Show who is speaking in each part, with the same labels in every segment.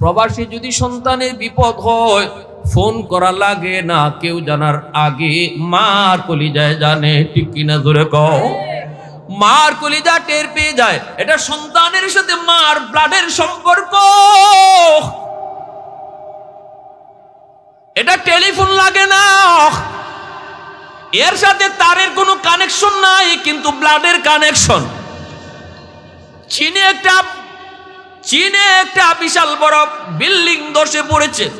Speaker 1: প্রবাসী যদি সন্তানের বিপদ হয়, ফোন করা লাগে না, কেউ জানার আগে মার কলিজায় জানে, ঠিক কিনা ধরে কও? মার কলিজা টের পেয়ে যায়, এটা সন্তানের সাথে মার ব্লাডের সম্পর্ক। এটা টেলিফোন লাগে না। এর সাথে তারের কোনো কানেকশন নাই, কিন্তু ব্লাডের কানেকশন চীনে একটা চীনে একটা বিশাল বড় বিল্ডিং ধসে পড়েছে।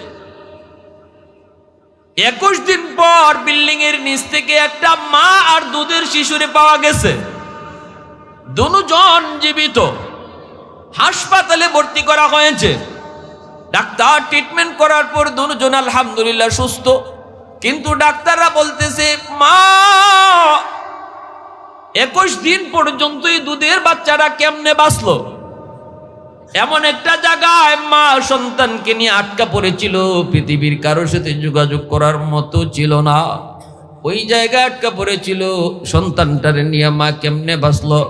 Speaker 1: একুশ দিন পর বিল্ডিং এর নিচ থেকে একটা মা আর দুধের শিশুরে পাওয়া গেছে। দুজন জীবিত। হাসপাতালে ভর্তি করা হয়েছে। ডাক্তার ট্রিটমেন্ট করার পর দুজন আলহামদুলিল্লাহ সুস্থ। কিন্তু ডাক্তাররা বলতেছে, মা, একুশ দিন পর্যন্তই দুধের বাচ্চারা কেমনে বাঁচলো? এমন একটা জায়গায় মা সন্তানকে নিয়ে আটকা পড়েছিল, পৃথিবীর কারোর সাথে যোগাযোগ করার মতো ছিল না। ওই জায়গায় আটকা পড়েছিল, সন্তানটারে নিয়ে মা কেমনে বাঁচলো?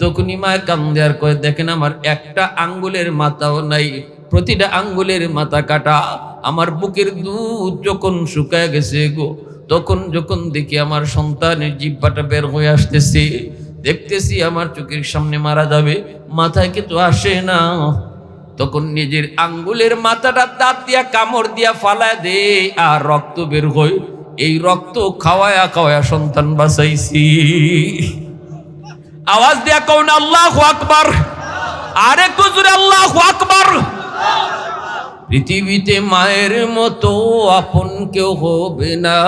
Speaker 1: তখনই মা কান্দে আর কয়ে, দেখেন আমার একটা আঙ্গুলের মাথাও নাই, প্রতিটা আঙ্গুলের মাথা কাটা, আমার বুকের দুধ যখন শুকায় গেছে গো, তখন যখন দেখি আমার সন্তানের জিব্বাটা বের হয়ে আসতেছে দেখতেছি আমার চোখের সামনে মারা যাবে, মাথায় কিন্তু আসে না। তখন নিজের আঙ্গুলের মাথাটা দাঁত দিয়া কামড় দিয়া ফালা দে আর রক্ত বের হয় এই রক্ত খাওয়ায়া খাওয়ায়া সন্তান বাঁচাইছি। আওয়াজ দিয়া কৌন আল্লাহ আকবার। আরে কুজুরে আল্লাহ আকবার। পৃথিবীতে মায়ের মতো আপন কেউ হবে না।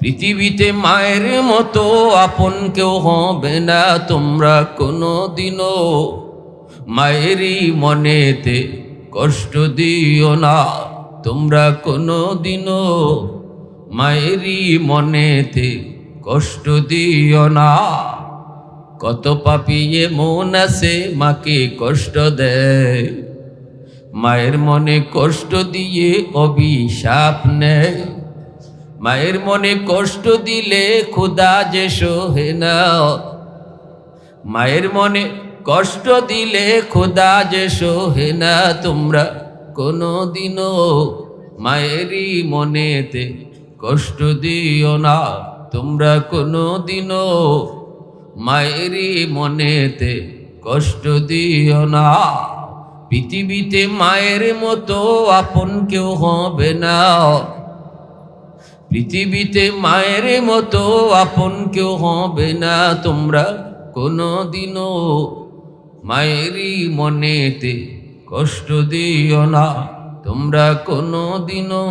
Speaker 1: পৃথিবীতে মায়ের মতো আপন কেউ হবে না তোমরা কোনো দিনও মায়েরই মনেতে কষ্ট দিও না তোমরা কোনো দিনও মায়েরই মনেতে কষ্ট দিও না। কত পাপিয়ে মন আছে, মাকে কষ্ট দেয়। মায়ের মনে কষ্ট দিয়ে অভিশাপ নেয়। মায়ের মনে কষ্ট দিলে খুদা যে সোহে না। মায়ের মনে কষ্ট দিলে খুদা যে সোহে না। তোমরা কোনো দিনও মায়েরই মনেতে কষ্ট দিও না। তোমরা কোনো দিনও মায়েরই মনেতে কষ্ট দিও না। পৃথিবীতে মায়ের মতো আপন কেউ হবে না। পৃথিবীতে মায়ের মতো আপন কেউ হবে না তোমরা কোনো দিনও মায়েরই মনেতে কষ্ট দিও না তোমরা কোনো দিনও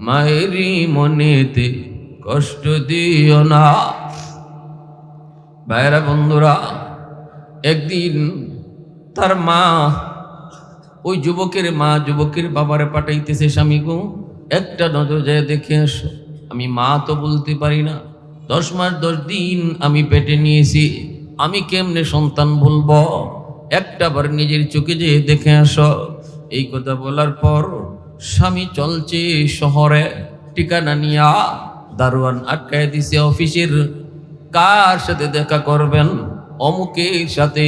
Speaker 1: মায়েরই মনেতে কষ্ট দিও না। ভাইরা বন্ধুরা, একদিন তার মা, ওই যুবকের মা, যুবকের বাবারে পাঠাইতেছে স্বামী গো। একটা নজর যায় দেখে আসো। আমি মা তো বলতে পারি না। দশ মাস, দশ দিন আমি পেটে নিয়েছি। আমি কেমনে সন্তান বলব? একটা বার নিজের চোখে যেয়ে দেখে আসো। এই কথা বলার পর স্বামী চলছে শহরে। ঠিকানা নিয়া দারোয়ান আটকায় দিছে অফিসের। কার সাথে দেখা করবেন? অমুকের সাথে।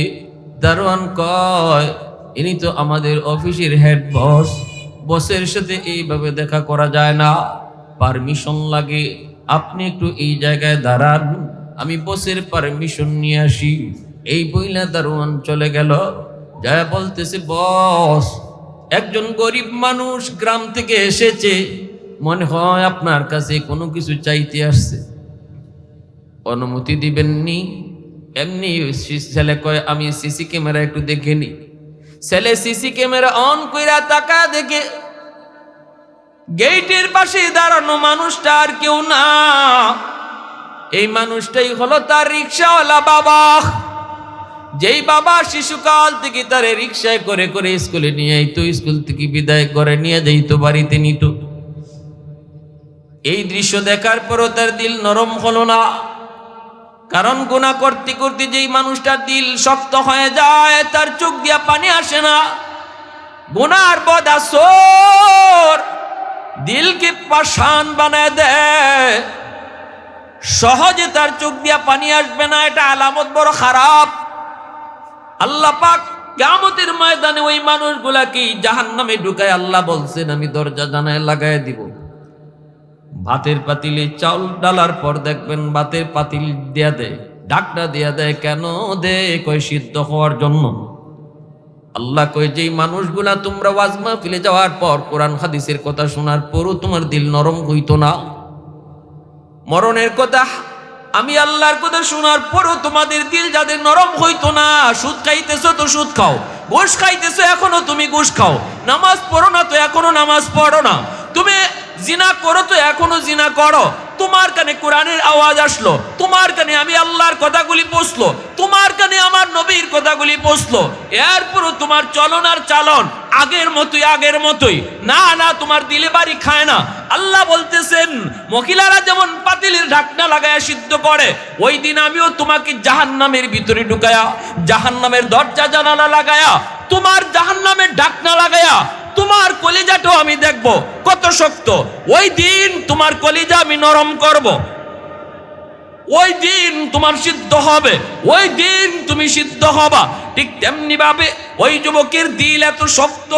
Speaker 1: দারোয়ান কয়, ইনি তো আমাদের অফিসের হেড বস বসের সাথে এইভাবে দেখা করা যায় না। পারমিশন লাগে। আপনি একটু এই জায়গায় দাঁড়ান। আমি বসের পারমিশন নিয়ে আসি। এই বইলা দারোয়ান চলে গেল। যা বলতেছে, বস, একজন গরিব মানুষ গ্রাম থেকে এসেছে। মনে হয় আপনার কাছে কোনো কিছু চাইতে আসছে। অনুমতি দিবেননি? এমনি ছেলে কয়, আমি সিসি ক্যামেরা একটু দেখে নি ছেলে সিসি ক্যামেরা অন কইরা তাকা দেখে গেটের পাশে দাঁড়ানো মানুষটা আর কেউ না। এই মানুষটাই হলো তার রিক্সাওয়ালা বাবা। যেই বাবা শিশুকাল থেকে তারে রিক্সায় করে করে স্কুলে নিয়ে আইতো, স্কুল থেকে বিদায় করে নিয়ে যাইতো বাড়িতে নিত। এই দৃশ্য দেখার পরও তার দিল নরম হলো না। কারণ গুণা করতে করতে যেই মানুষটার দিল শক্ত হয়ে যায়, তার চোখ দিয়া পানি আসে না। গুনার বদাসর দিলকে পাশান বানায় দেয়। সহজে তার চোখ দিয়া পানি আসবে না, এটা আলামত বড় খারাপ। আল্লাহ পাক কেমতের ময়দানে ওই মানুষগুলাকে জাহান নামে ঢুকায় আল্লাহ বলছেন, আমি দরজা জানায় লাগাই দিব। ভাতের পাতিলে চাউল ডালার পর দেখবেন ভাতের পাতিল দিয়া দেয় ডাকটা দিয়া দেয়, কেন দে কয় সিদ্ধ হওয়ার জন্য? আল্লাহ কয়, যেই মানুষগুলা তোমরা ওয়াজমা ফিলে যাওয়ার পর কোরআন হাদিসের কথা শোনার পরও তোমার দিল নরম হইতো না। মরণের কথা, আমি আল্লাহর কথা শোনার পরও তোমাদের দিল যাদের নরম হইতো না। সুদ খাইতেছো তো সুদ খাও, ঘুষ খাইতেছো এখনও তুমি ঘুষ খাও। নামাজ পড়ো না তো এখনও নামাজ পড়ো না। তুমি জিনা করো তো, এখনও জিনা করো। তোমার কানে কোরআনের আওয়াজ আসলো, তোমার কানে আমি আল্লাহর কথাগুলি পৌঁছলো তোমার কানে আমার নবীর কথাগুলি পৌঁছলো এরপরও তোমার চলন আর চালন আগের মতোই আগের মতোই। না না, তোমার দিলে বাড়ি খায় না। আল্লাহ বলতেছেন, মহিলারা যেমন পাতিলের ঢাকনা লাগায়া সিদ্ধ করে, ওই দিন আমিও তোমাকে জাহান্নামের ভিতরে ঢুকায়া, জাহান্নামের দরজা জানালা লাগায়া, তোমার জাহান্নামের ঢাকনা লাগায়া তোমার কলিজাটাও আমি দেখব। কত শক্ত। ওই দিন তোমার কলিজা আমি নরম করব। ওই দিন তোমার সিদ্ধ হবে। ওই দিন তুমি সিদ্ধ হবা। ঠিক তেমনি ভাবে ওই যুবকের দিল এত শক্ত।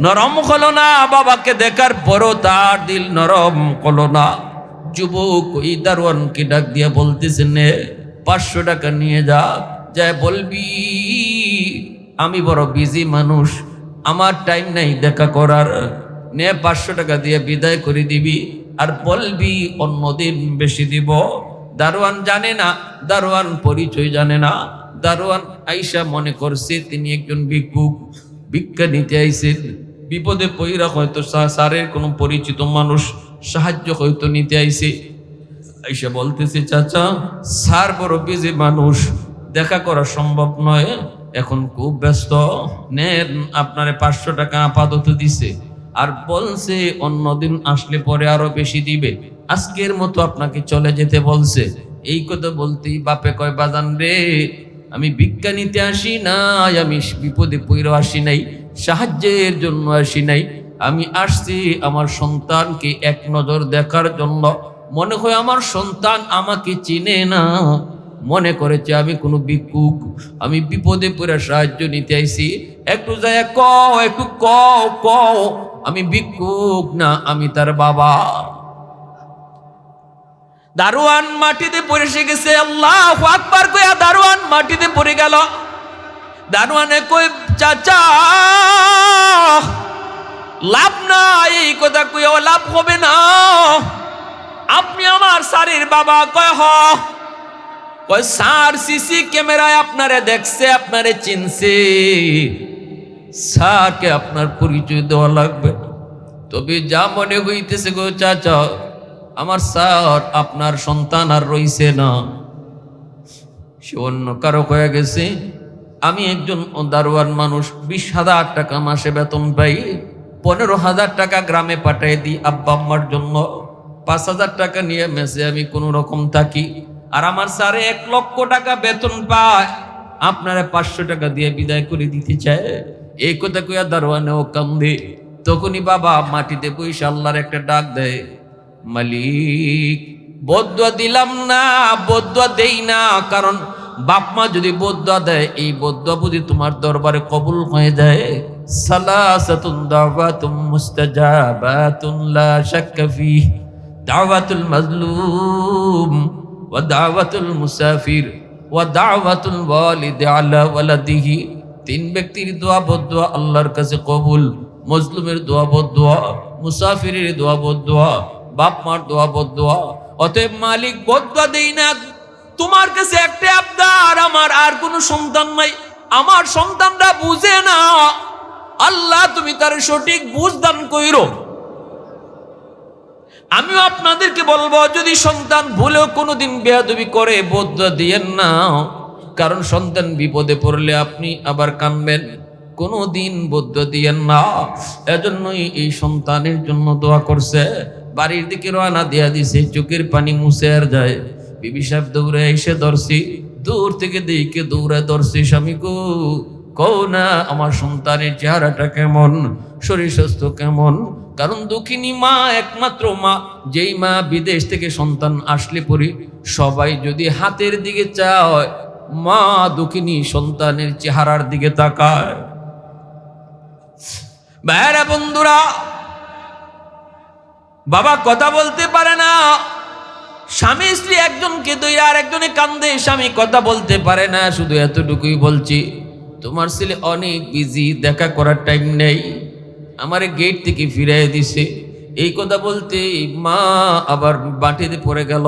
Speaker 1: নরম হলো না, বাবাকে দেখার পরও তার দিল নরম হলো না। যুবক ওই দারোয়ানকে ডাক দিয়ে বলতেছে, নে, পাঁচশো টাকা নিয়ে যা। যায় বলবি, আমি বড় বিজি মানুষ। আমার টাইম নাই, দেখা করার। নে পাঁচশো টাকা দিয়ে বিদায় করে দিবি, আর বলবি অন্যদিন বেশি দিব। দারোয়ান জানে না, দারোয়ান পরিচয় জানে না। দারোয়ান আইসা মনে করছে তিনি একজন ভিক্ষুক। ভিক্ষা নিতে আইছেন। বিপদে পইরা হয়তো স্যারের কোনো পরিচিত মানুষ সাহায্য হয়তো নিতে আইসে আইসা বলতেছে, চাচা, স্যার বড় বিজি মানুষ, দেখা করা সম্ভব নয়। এখন খুব ব্যস্ত। নেন, আপনারে পাঁচশো টাকা আপাতত দিছে। আর বলছে, অন্যদিন আসলে পরে আরও বেশি দিবে। আজকের মতো আপনাকে চলে যেতে বলছে। এই কথা বলতেই বাপে কয়, বাজান রে, আমি ভিক্ষা নিতে আসি নাই, আমি বিপদে পইরা আসি নাই, সাহায্যের জন্য আসি নাই। আমি আসছি আমার সন্তানকে এক নজর দেখার জন্য। মনে হয় আমার সন্তান আমাকে চিনে না। মনে করেছে, আমি কোনো ভিক্ষুক, আমি বিপদে পড়ে সাহায্য নিতে আইছি। একটু যায় ক একটু ক ক আমি ভিক্ষুক না, আমি তার বাবা। দারোয়ান মাটিতে পড়ে সে গেছে, আল্লাহ আকবার কইয়া দারোয়ান মাটিতে পড়ে গেল। দারোয়ানে কই চাচা, লাভ না এই কথা কইয়া লাভ হবে না। আপনি আমার স্যারের বাবা, কয় হ? কয়, স্যার সিসি ক্যামেরায় আপনারে দেখছে, আপনারে চিনছে। স্যারকে আপনার পরিচয় দেওয়া লাগবে। তবে যা মনে হইতেছে গো চাচা, আমার স্যার আপনার সন্তান আর রইছে না। সে অন্য কারও হয়ে গেছে। আমি একজন দারোয়ান মানুষ, বিশ হাজার টাকা মাসে বেতন পাই। পনেরো হাজার টাকা গ্রামে পাঠিয়ে দিই আব্বা আম্মার জন্য। পাঁচ হাজার টাকা নিয়ে মেসে আমি কোনো রকম থাকি। আর আমার স্যারে এক লক্ষ টাকা বেতন পায়। আপনারা পাঁচশো টাকা দিয়ে বিদায় করে দিতে চায়। এই কথা কইয়া দারোয়ানেও কান্দে। তখনই বাবা মাটিতে বইসে আল্লাহর একটা ডাক দেয়, মালিক, বদুয়া দিলাম না, বদুয়া দেই না। কারণ বাপ মা যদি বদুয়া দেয়, এই বদুয়া বুঝি তোমার দরবারে কবুল হয়ে যায়। সালাসাতুন দাওয়াতুম মুস্তাজাবাতুন, লা শাক্কা ফি দাওয়াতুল মাজলুম ওয়া দাওয়াতুল মুসাফির ওয়া দাওয়াতুল ওয়ালিদ আলা ওয়ালাদিহি। তিন ব্যক্তির দোয়া বদুয়া আল্লাহর কাছে কবুল, মজলুমের দোয়া বদুয়া, মুসাফিরের দোয়া বদুয়া বাপ মার দোয়া বদুয়া। অতএব মালিক বদুয়া দেই না। তোমার কাছে একটা আবদার, আমার আর কোনো সন্তান নাই। আমার সন্তানরা বুঝে না। আল্লাহ তুমি তার সঠিক বুঝ দান কইরো। আমিও আপনাদেরকে বলব, যদি সন্তান ভুলেও কোনোদিন বেয়াদবি করে, বদ্ধ দিয়েন না। কারণ সন্তান বিপদে পড়লে আপনি আবার কানবেন কোনো দিন বদ্ধ দিয়েন না। এজন্যই এই সন্তানের জন্য দোয়া করছে। বাড়ির দিকে রওনা দিয়া দিছে, চোখের পানি মুছে আর যায়। বিবি সাহেব দৌড়ে এসে ধরছি। দূর থেকে দিকে দৌড়ে ধরছি, স্বামী গো, কও না, আমার সন্তানের চেহারাটা কেমন? শরীর স্বাস্থ্য কেমন? কারণ দুঃখিনী মা একমাত্র মা, যেই মা বিদেশ থেকে সন্তান আসলে পরে সবাই যদি হাতের দিকে চায়, মা দুঃখিনী সন্তানের চেহারার দিকে তাকায়। ভাইরা বন্ধুরা, বাবা কথা বলতে পারে না, স্বামী স্ত্রী একজনকে দুই আর একজনে কান্দে, স্বামী কথা বলতে পারে না, শুধু এতটুকুই বলছি, তোমার ছেলে অনেক বিজি দেখা করার টাইম নেই। আমারে গেট থেকে ফিরাই দিছে। এই কথা বলতে মা আবার বাটিতে পড়ে গেল।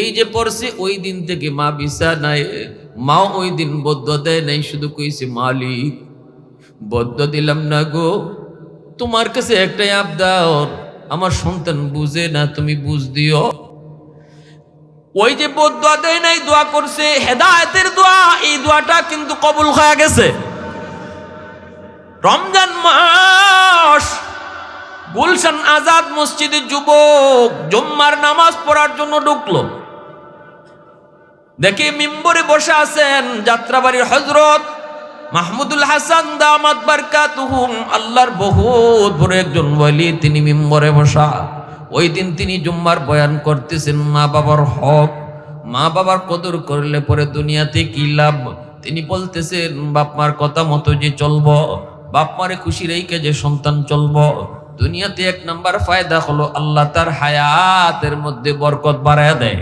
Speaker 1: এই যে পড়ছে, ওই দিন থেকে মা বিছা নাই মাও ওই দিন বদ্ধ দেয় নাই, শুধু কইছে, মালিক, বদ্ধ দিলাম না গো। তোমার কাছে একটাই আবদার, আমার সন্তান বুঝে না, তুমি বুঝ দিও। ওই যে বদ্ধ দেয় নাই, দোয়া করছে, হেদায়েতের দোয়া, এই দোয়াটা কিন্তু কবুল হয়ে গেছে। রমজান মাস, গুলশান আজাদ মসজিদে যুবক জম্মার নামাজ পড়ার জন্য ঢুকলো। দেখি মিম্বরে বসে আছেন যাত্রাবাড়ির হজরত মাহমুদুল হাসান দামাত বারকাতুহুম, আল্লাহর বহুত বড় একজন ওয়ালি, তিনি মিম্বরে বসা। ওই দিন তিনি জুম্মার বয়ান করতেছেন, মা বাবার হক, মা বাবার কদর করলে পরে দুনিয়াতে কি লাভ? তিনি বলতেছেন, বাপ মার কথা মতো যে চলব। বাপ মারে খুশি রেখে যে সন্তান চলব, দুনিয়াতে এক নাম্বার ফায়দা হলো আল্লাহ তার হায়াতের মধ্যে বরকত বাড়ায় দেয়।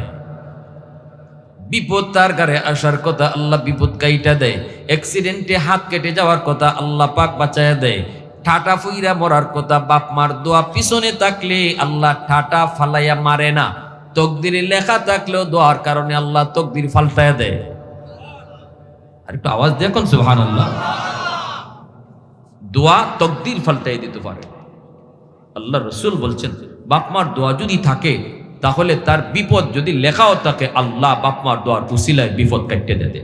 Speaker 1: বিপদ তার গারে আসার কথা আল্লাহ বিপদ কাইটা দেয়। অ্যাক্সিডেন্টে হাত কেটে যাওয়ার কথা আল্লাহ পাক বাঁচায় দেয়। ঠাটা ফুইরা মরার কথা বাপ মার দোয়া পিছনে থাকলে আল্লাহ ঠাটা ফালাইয়া মারে না। তকদিরে লেখা থাকলেও দোয়ার কারণে আল্লাহ তকদির ফাল্টায় দেয়। আর একটু আওয়াজ দেখুন সুহান আল্লাহ দোয়া তকদির ফাল্টাই দিতে পারে। আল্লাহ রসুল বলছেন, বাপমার দোয়া যদি থাকে, তাহলে তার বিপদ যদি লেখাও থাকে, আল্লাহ বাপমার দোয়ার উসিলায় বিপদ কাটতে দেবে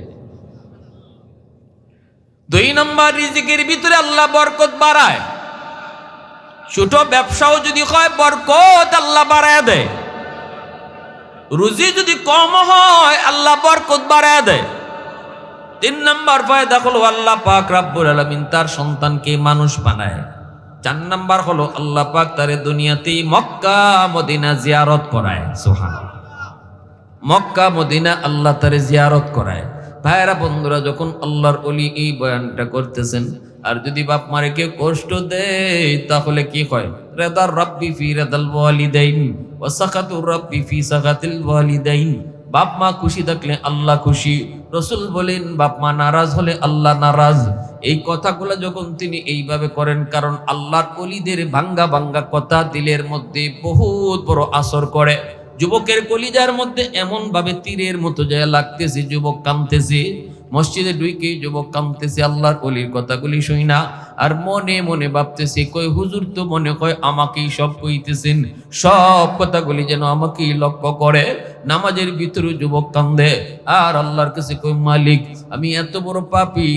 Speaker 1: দুই নম্বর রিজিকের ভিতরে আল্লাহ বরকত বাড়ায়। ছোট ব্যবসাও যদি হয়, বরকত আল্লাহ বাড়ায় দেয়। রুজি যদি কম হয়, আল্লাহ বরকত বাড়ায় দেয়। তিন নম্বর ফায়দা হলো আল্লাহ পাক রাব্বুল আলামিন তার সন্তানকে মানুষ বানায়। চার নাম্বার হলো আল্লাহ পাক তারে দুনিয়াতেই মক্কা, মদিনা জিয়ারত করায় সোহান মক্কা, মদিনা আল্লাহ তারে জিয়ারত করায়। ভাইরা বন্ধুরা, যখন আল্লাহর অলি এই বয়ানটা করতেছেন, আর যদি বাপ মারে কেউ কষ্ট দেয়, তাহলে কি হয়? রেদার রব্বি ফি রেদাল ওয়ালিদাইন, ওয়া সাকাতুর রব্বি ফি সাকাতিল ওয়ালিদাইন। বাপ মা খুশি থাকলে আল্লাহ খুশি। রসুল বলেন, বাপ মা নারাজ হলে আল্লাহ নারাজ। এই কথাগুলো যখন তিনি এইভাবে করেন, কারণ আল্লাহর কলিদের ভাঙ্গা ভাঙ্গা কথা দিলের মধ্যে বহুত বড় আসর করে। যুবকের কলিজার মধ্যে এমনভাবে তীরের মতো যায় লাগতেছে, যুবক কামতেছে মসজিদে ডুইকে যুবক কামতেছে আল্লাহর অলির কথাগুলি শুই না। আর মনে মনে ভাবতেছে কই হুজুর তো মনে কয় আমাকেই সব কইতেছেন, সব কথাগুলি যেন আমাকেই লক্ষ্য করে। নামাজের ভিতরে যুবক কান্দে আর আল্লাহর কাছে কই মালিক, আমি এত বড় পাপি।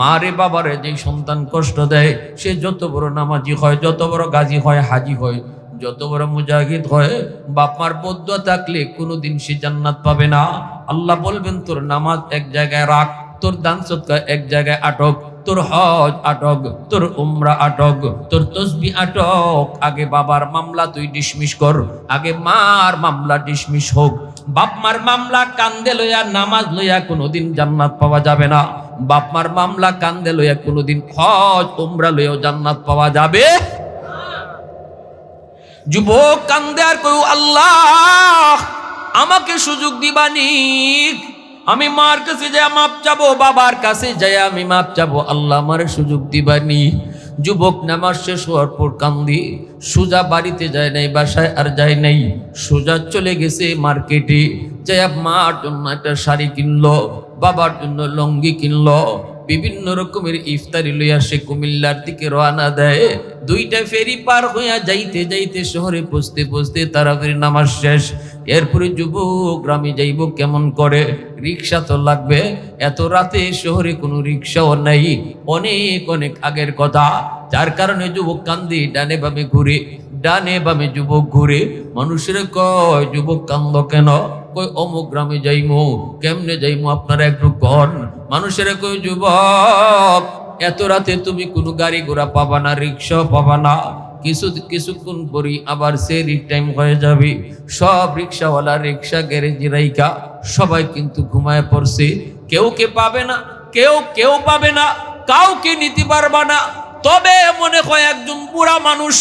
Speaker 1: মারে বাবারে যে সন্তান কষ্ট দেয়, সে যত বড় নামাজি হয়, যত বড় গাজী হয়, হাজি হয় যত বড় মুজাহিদ হয়, বাপমার বদ্ধ থাকলে কোনোদিন সে জান্নাত পাবে না। আল্লাহ বলবেন, তোর নামাজ এক জায়গায় রাখ, তোর দান সৎকার এক জায়গায় আটক, তোর হজ আটক, তোর উমরা আটক, তোর তসবি আটক। আগে বাবার মামলা তুই ডিসমিস কর, আগে মার মামলা ডিসমিস হোক। বাপ মার মামলা কান্দে লইয়া, নামাজ লইয়া কোনোদিন জান্নাত পাওয়া যাবে না। বাপ মার মামলা কান্দে লইয়া কোনোদিন হজ, উমরা লইয়াও জান্নাত পাওয়া যাবে যুবক কান্দে আর কই আল্লাহ, আমাকে সুযোগ দিবানি আমি মার কাছে যাই মাপ চাবো, বাবার কাছে যাই আমি মাপ চাবো। আল্লাহ আমার সুযোগ দিবানি যুবক নামাজ শেষ হওয়ার পর কান্দি, সুজা বাড়িতে যায় নাই, বাসায় আর যায় নাই। সুজা চলে গেছে মার্কেটে যাই মার জন্য একটা শাড়ি কিনলো, বাবার জন্য লঙ্গি কিনলো। বিভিন্ন রকমের ইফতারি লইয়া সে কুমিল্লার দিকে রওনা দেয়। দুইটা ফেরি পার হইয়া যাইতে যাইতে শহরে পৌঁছতে পৌঁছতে তারা নামাজ শেষ। এরপরে যুবক গ্রামে যাইব কেমন করে? রিক্সা তো লাগবে। এত রাতে শহরে কোনো রিক্সাও নাই। অনেক অনেক আগের কথা। যার কারণে যুবক কান্দি, ডানে বামে ঘুরে, ডানে বামে যুবক ঘুরে। মানুষের কয়, যুবক কান্দ কেন? কই অমুক গ্রামে যাইমু, কেমনে যাইমু আপনারা একটু কন? মানুষের কই যুবক, এত রাতে তুমি কোনো গাড়ি ঘোড়া পাবা না, রিক্সাও পাবা না। কিছু কিছুক্ষণ পরই আবার সেরি টাইম হয়ে যাবে। সব রিক্সাওয়ালা রিক্সা গ্যারেজ রাইকা সবাই কিন্তু ঘুমায় পড়ছে। কেউ কে পাবে না, কেউ কেউ পাবে না, কাউকে নিতে পারবা না। তবে মনে হয় একজন বুড়া মানুষ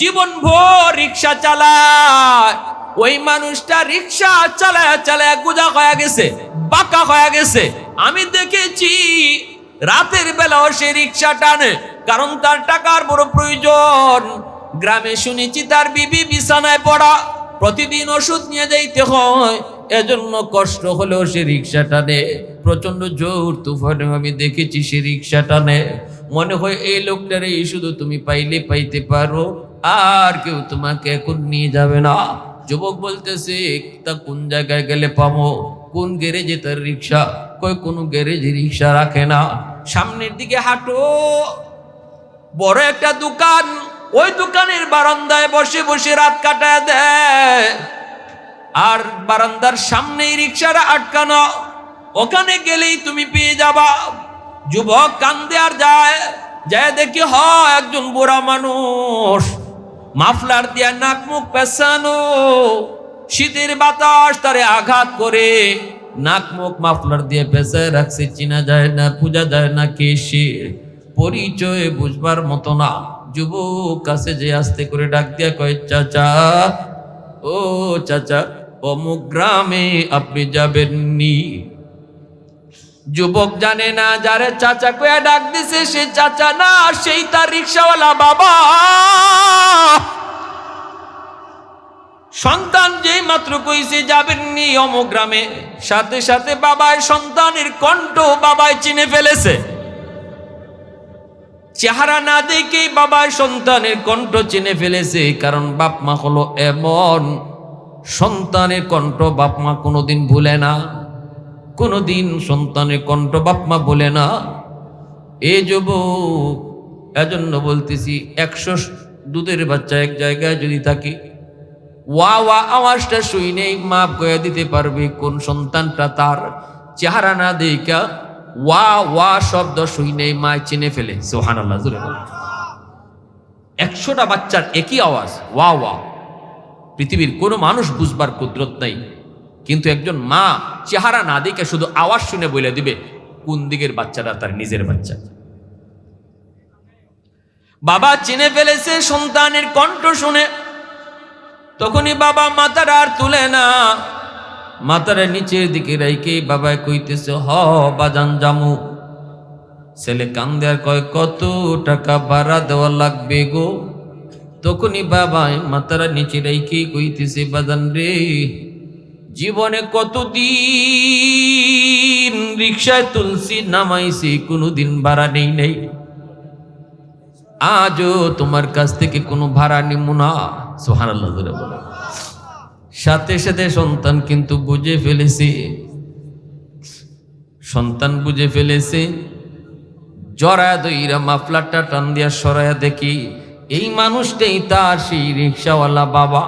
Speaker 1: জীবন ভোর রিক্সা চালায়। ওই মানুষটা রিক্সা চালায় চালায় গুজা হয়ে গেছে, বাঁকা হয়ে গেছে। আমি দেখেছি রাতের বেলাও সে রিক্সা টানে, কারণ তার টাকার বড় প্রয়োজন। গ্রামে শুনেছি তার বিবি বিছানায় পড়া। প্রতিদিন ওষুধ নিয়ে যাইতে হয়, এজন্য কষ্ট হলেও সে রিক্সা টানে। প্রচণ্ড জোর তুফানে আমি দেখেছি সে রিক্সা টানে। মনে হয় এই লোকটারে শুধু তুমি পাইলে পাইতে পারো, আর কেউ তোমাকে এখন নিয়ে যাবে না। যুবক বলতেছে, তা কোন জায়গায় গেলে পাবো কোন গ্যারেজে তার রিক্সা কই কোনো গ্যারেজে রিক্সা রাখে না। সামনের দিকে হাঁটো। বড় একটা দোকান। ওই দোকানের বারান্দায় বসে বসে রাত কাটায় দেয়। আর বারান্দার সামনেই রিক্সাটা আটকানো। ওখানে গেলেই তুমি পেয়ে যাবা। যুবক কান্দে আর যায়। যায় দেখি, হ, একজন বুড়া মানুষ। মাফলার দিয়া নাক মুখ পেছানো শীতের বাতাস তারে আঘাত করে। নাক মুখ মাফলার দিয়ে পেঁচায় রাখছে, চিনা যায় না, পূজা যায় না কে সে পরিচয় বুঝবার মতো না। যুবক কাছে যে আস্তে করে ডাক দিয়া কয়, চাচা, ও চাচা, অমুক গ্রামে আপনি যাবেননি যুবক জানে না, যারে চাচা কয়া ডাক দিছে, সে চাচা না, সেই তার রিক্সাওয়ালা বাবা। সন্তান যেই মাত্র কইছে যাবেননি অমুক গ্রামে সাথে সাথে বাবায় সন্তানের কণ্ঠ বাবায় চিনে ফেলেছে। চেহারা না দেখেই বাবায় সন্তানের কণ্ঠ চিনে ফেলেছে, কারণ বাপ মা হলো এমন সন্তানের কণ্ঠ বাপ মা কোনোদিন ভুলে না, কোনোদিন সন্তানের কণ্ঠ বাপ মা বলে না। এ যুবক, এজন্য বলতেছি, একশো দুধের বাচ্চা এক জায়গায় যদি থাকে ওয়া ওয়া আওয়াজটা শুই নেই মাপ গয়ে দিতে পারবে কোন সন্তানটা তার চেহারা না দেখা ওয়া ওয়া শব্দ শুই নেই মা চিনে ফেলে। সোহান আল্লাহ একশোটা বাচ্চার একই আওয়াজ, ওয়া ওয়া। পৃথিবীর কোনো মানুষ বুঝবার কুদরত নাই, কিন্তু একজন মা চেহারা না দেখে শুধু আওয়াজ শুনে বলে দিবে, কোন দিকের বাচ্চাটা তার নিজের বাচ্চা। বাবা চিনে ফেলেছে সন্তানের কণ্ঠ শুনে তখনই বাবা মাথার আর তুলে না। মাথার নিচের দিকে রাইকে বাবা কইতেছে, হ, বাজান জামু। ছেলে কান্দে আর কয়, কত টাকা ভাড়া দেওয়া লাগবে গো? তখনই বাবা মাতারা নিচে রাইকে কইতেছে, বাজান রে, জীবনে কতদিন রিক্সায় তুলসি নামাইছি, কোনোদিন ভাড়া নেই নেই। আজও তোমার কাছ থেকে কোনো ভাড়া নিব না? সোহান আল্লাহ ধরে বলে। সাথে সাথে সন্তান কিন্তু বুঝে ফেলেছে। সন্তান বুঝে ফেলেছে। জরা দইরা মাফলারটা টান দিয়া সরায়া দেখি, এই মানুষটাই তার সেই রিক্সাওয়ালা বাবা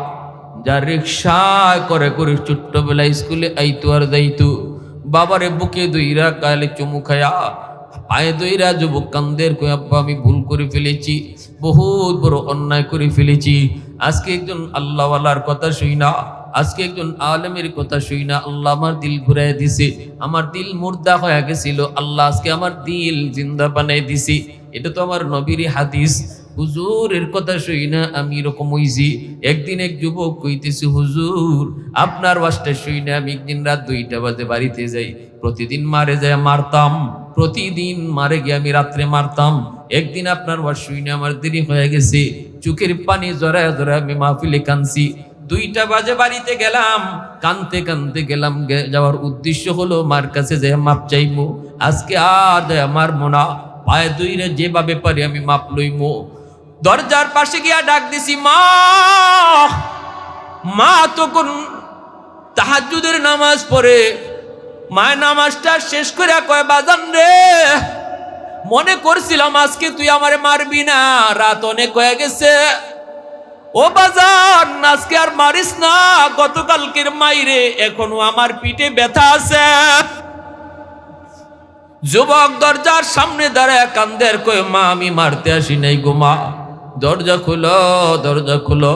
Speaker 1: যার রিক্সায় করে করে ছোট্টবেলা স্কুলে আইতো আর যাইতো। বাবারে বুকে দইরা কালে চুমু খায়া পায়ে দইরা যুবক কান্দের কই আব্বা, আমি ভুল করে ফেলেছি, বহুত বড় অন্যায় করে ফেলেছি। আজকে একজন আল্লাহওয়ালার কথা শুই না, আজকে একজন আলেমের কথা শুই না। আল্লাহ আমার দিল ঘুরাই দিছে, আমার দিল মুর্দা হয়ে গেছিল। আল্লাহ আজকে আমার দিল জিন্দা বানাই দিছি। এটা তো আমার নবীর হাদিস। হুজুরের কথা শুই না, আমি এরকম হইছি একদিন এক যুবক কইতেছি, হুজুর, আপনার ওয়াজটা শুই না, আমি একদিন রাত দুইটা বাজে বাড়িতে যাই, প্রতিদিন মারে যায় মারতাম, প্রতিদিন মারে গিয়ে আমি রাত্রে মারতাম, একদিন আপনার ওয়াজ শুই না, আমার দেরি হয়ে গেছে, চোখের পানি জড়ায় জড়ায় আমি মাহফিলে কানছি দুইটা বাজে বাড়িতে গেলাম কানতে কানতে গেলাম যাওয়ার উদ্দেশ্য হলো মার কাছে যে মাপ চাইব আজকে আর আমার মোনা পায়ে দুইরে যেভাবে পারি আমি মাপ লইমো দরজার পাশে গিয়া ডাক দিছি, মা মা তখন তাহাজুদের নামাজ পড়ে। মায়ের নামাজটা শেষ করে কয়, বাজান রে, মনে করছিলাম আজকে তুই আমারে মারবি না, রাত অনেক হয়ে গেছে। ও বাজার আজকে আর মারিস না, গতকালকের মাইরে এখনও আমার পিঠে ব্যথা আছে। যুবক দরজার সামনে দাঁড়ায় কান্দের কয়, মা, আমি মারতে আসি নাই গো মা। দরজা খুলো দরজা খুলো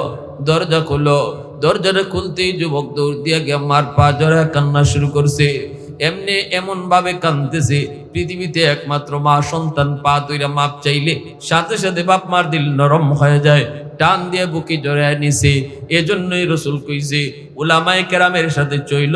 Speaker 1: দরজা খুলো। দরজাটা খুলতেই যুবক দৌড় দিয়ে গিয়ে মার পা জড়ায় কান্না শুরু করছে। এমনি এমন ভাবে কাঁদতেছে, পৃথিবীতে একমাত্র মা সন্তান, পা দুইরা মাপ চাইলে সাথে সাথে বাপ মার দিল নরম হয়ে যায়, টান দিয়ে বুকে জড়ায় নিছে। এজন্যই রসুল কইছে, উলামায়ে কেরামের সাথে চইল,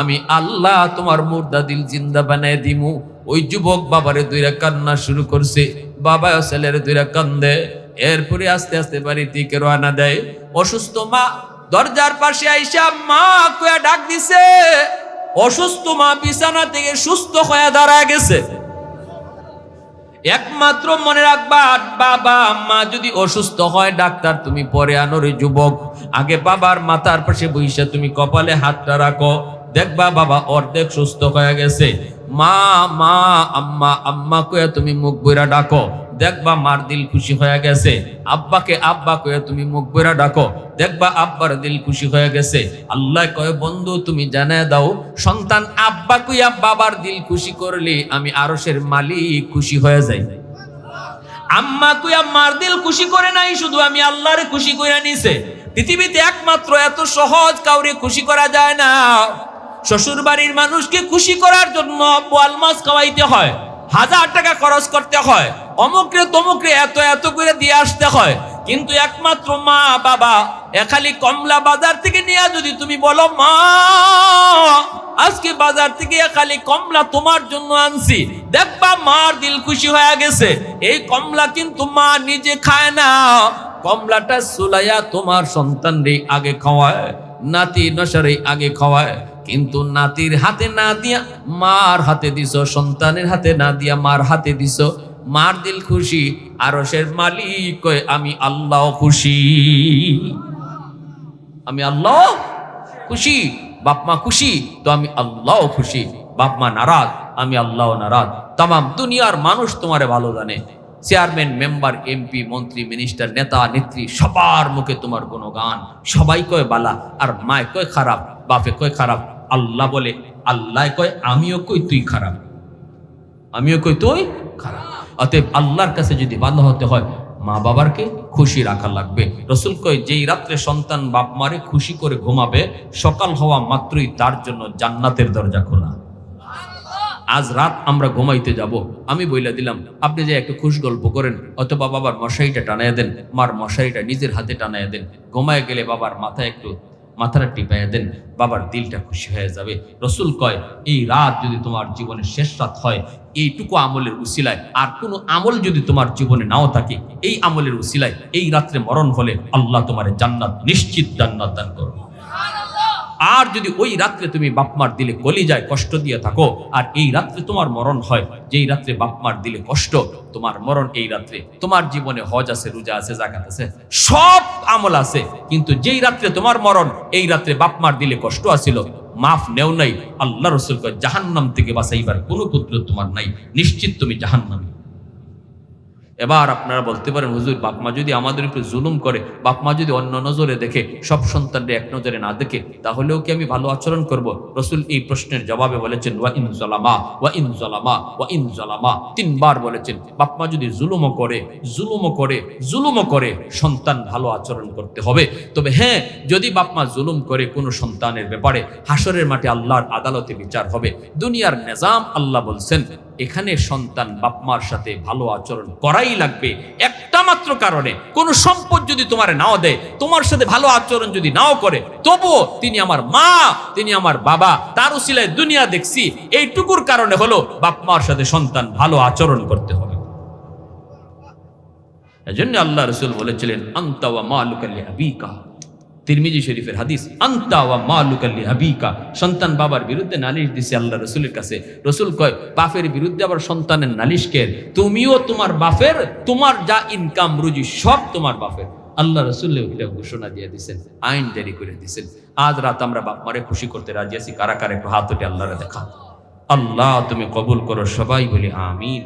Speaker 1: আমি আল্লাহ তোমার মুর্দা দিল জিন্দা বানায় দিমু। ওই যুবক বাবারে দুইরা কান্না শুরু করছে, বাবা ছেলের দুইরা কান্দে। এরপরে আস্তে আস্তে বাড়ি থেকে রওনা দেয়। অসুস্থ মা দরজার পাশে আইসা, মা, কয়া ডাক দিছে? অসুস্থ মা বিছানা থেকে সুস্থ হয়ে দাঁড়ায় গেছে। একমাত্র মনে রাখবা, বাবা, মা যদি অসুস্থ হয়, ডাক্তার তুমি পরে আনো রে যুবক। আগে বাবার মাথার পাশে বইসা তুমি কপালে হাতটা রাখো। দেখবা বাবা অর্ধেক সুস্থ হয়ে গেছে। মা মা, আম্মা আম্মা, কয়া তুমি মুখ বইরা ডাকো। দেখবা মার দিল খুশি হয়ে গেছে। আব্বাকে আব্বা কয়ে তুমি মুখ বইরা ডাকো। দেখবা আব্বার দিল খুশি হয়ে গেছে। আল্লাহ কয়ে, বন্ধু, তুমি জানায় দাও, সন্তান আব্বা কুইয়া বাবার দিল খুশি করলে আমি আরশের মালিক খুশি হয়ে যাই। আম্মা কুইয়া মার দিল খুশি করে নাই, শুধু আমি আল্লাহরে খুশি করে নিছে। পৃথিবীতে একমাত্র এত সহজ কাউরে খুশি করা যায় না। শ্বশুর বাড়ির মানুষকে খুশি করার জন্য বোয়াল মাছ খাওয়াইতে হয়। হাজার টাকা খরচ করতে হয়। অমুকরে তমুকরে এত এত করে দিয়ে আসতে হয়। কিন্তু একমাত্র মা, বাবা এখালি কমলা বাজার থেকে নিয়ে যদি তুমি বলো, মা, আজকে বাজার থেকে খালি কমলা তোমার জন্য আনছি। দেখবা মার দিল খুশি হয়ে গেছে। এই কমলা কিন্তু মা নিজে খায় না। কমলাটা সুলাইয়া তোমার সন্তান রে আগে খাওয়ায় নাতি নসারে আগে খাওয়ায়। কিন্তু নাতির হাতে না দিয়া, মার হাতে দিছ, সন্তানের হাতে না দিয়া মার হাতে দিছ। মার দিল খুশি, আরশের মালিক কয় আমি আল্লাহ খুশি। আমি আল্লাহ খুশি, বাপ মা খুশি, তো আমি আল্লাহ খুশি। বাপ মা নারাজ, আমি আল্লাহ নারাজ। তাম দুনিয়ার মানুষ তোমারে ভালো জানে। চেয়ারম্যান, মেম্বার, এমপি, মন্ত্রী, মিনিস্টার, নেতা, নেত্রী, সবার মুখে তোমার গুণগান। সবাই কয় বালা, আর মায় কয় খারাপ, বাপে কয় খারাপ। আল্লাহ বলে, আল্লাহ কয়, আমিও কই তুই খারাপ? আমিও কই তুই খারাপ? অতএব আল্লাহর কাছে যদি বাধা হতে হয় মা বাবারকে খুশি রাখা লাগবে। রসুল কয়, যেই রাত্রে সন্তান বাপ মারে খুশি করে ঘুমাবে, সকাল হওয়া মাত্রই তার জন্য জান্নাতের দরজা খোলা। আজ রাত আমরা ঘুমাইতে যাব। আমি বইলা দিলাম, আপনি যে একটু খুশ গল্প করেন, অথবা বাবার মশারিটা টানাইয়া দেন, মার মশারিটা নিজের হাতে টানাইয়া দেন, ঘুমায় গেলে বাবার মাথায় একটু মাথাটা টিপাইয়া দেন, বাবার দিলটা খুশি হয়ে যাবে। রসুল কয়, এই রাত যদি তোমার জীবনের শেষ রাত হয়, এইটুকু আমলের উসিলায়, আর কোনো আমল যদি তোমার জীবনে নাও থাকে, এই আমলের উসিলায়, এই রাত্রে মরণ হলে আল্লাহ তোমার জান্নাত, নিশ্চিত জান্নাত দান করবে। আর যদি ওই রাত্রে তুমি বাপমার দিলে গলি যায় কষ্ট দিয়ে থাকো, আর এই রাত্রে তোমার মরণ হয়, যেই রাত্রে বাপমার দিলে কষ্ট, তোমার মরণ এই রাত্রে। তোমার জীবনে হজ আছে, রোজা আছে জাকাত আছে, সব আমল আছে। কিন্তু যেই রাত্রে তোমার মরণ, এই রাত্রে বাপমার দিলে কষ্ট আসিল মাফ নেও নাই। আল্লাহ রসুল জাহান্নাম থেকে বাঁচাইবার কোনো পুত্র তোমার নাই। নিশ্চিত তুমি জাহান্নামী। এবার আপনারা বলতে পারেন, হুজুর বাপমা যদি আমাদের উপরে জুলুম করে বাপমা যদি অন্য নজরে দেখে, সব সন্তানরা এক নজরে না দেখে, তাহলেও কি আমি ভালো আচরণ করব? রসুল এই প্রশ্নের জবাবে বলেছেন, ওয়া ইন জলামা, ওয়া ইন জলামা, ওয়া ইন জলামা। তিনবার বলেছেন বাপমা যদি জুলুমও করে জুলুমও করে জুলুমও করে, সন্তান ভালো আচরণ করতে হবে। তবে হ্যাঁ যদি বাপমা জুলুম করে কোনো সন্তানের ব্যাপারে হাসরের মাঠে আল্লাহর আদালতে বিচার হবে, দুনিয়ার নিজাম আল্লাহ বলছেন এখানে সন্তান বাপমার সাথে ভালো আচরণ করাই লাগবে একটা মাত্র কারণে। কোন সম্পদ যদি তোমার নাও দেয়, তোমার সাথে ভালো আচরণ যদি নাও করে, তবুও তিনি আমার মা, তিনি আমার বাবা, তার উসিলায় দুনিয়া দেখছি। এইটুকুর কারণে হলো বাপমার সাথে সন্তান ভালো আচরণ করতে হবে। এজন্য আল্লাহ রসুল বলেছিলেন আন্তাওয়া মালুকাল্লি আবিকা। তিরমিজি শরীফের হাদিস, আন্তা ওয়া মালুকাল্লি আবিকা সন্তান বাবার বিরুদ্ধে নালিশ দিছে আল্লাহ রসুলের কাছে। রসুল কয়, বাপের বিরুদ্ধে আবার সন্তানের নালিশ কে? তুমিও তোমার বাপের, তোমার যা ইনকাম রুজি সব তোমার বাপের। আল্লাহ রসুল এটা ঘোষণা দিয়ে দিছেন, আইন জারি করে দিছেন। আজ রাত আমরা বাপ মারে খুশি করতে রাজি আছি, কারা কারা একটু হাত উঠে আল্লাহরে দেখা আল্লাহ তুমি কবুল করো সবাই বলি, আমিন।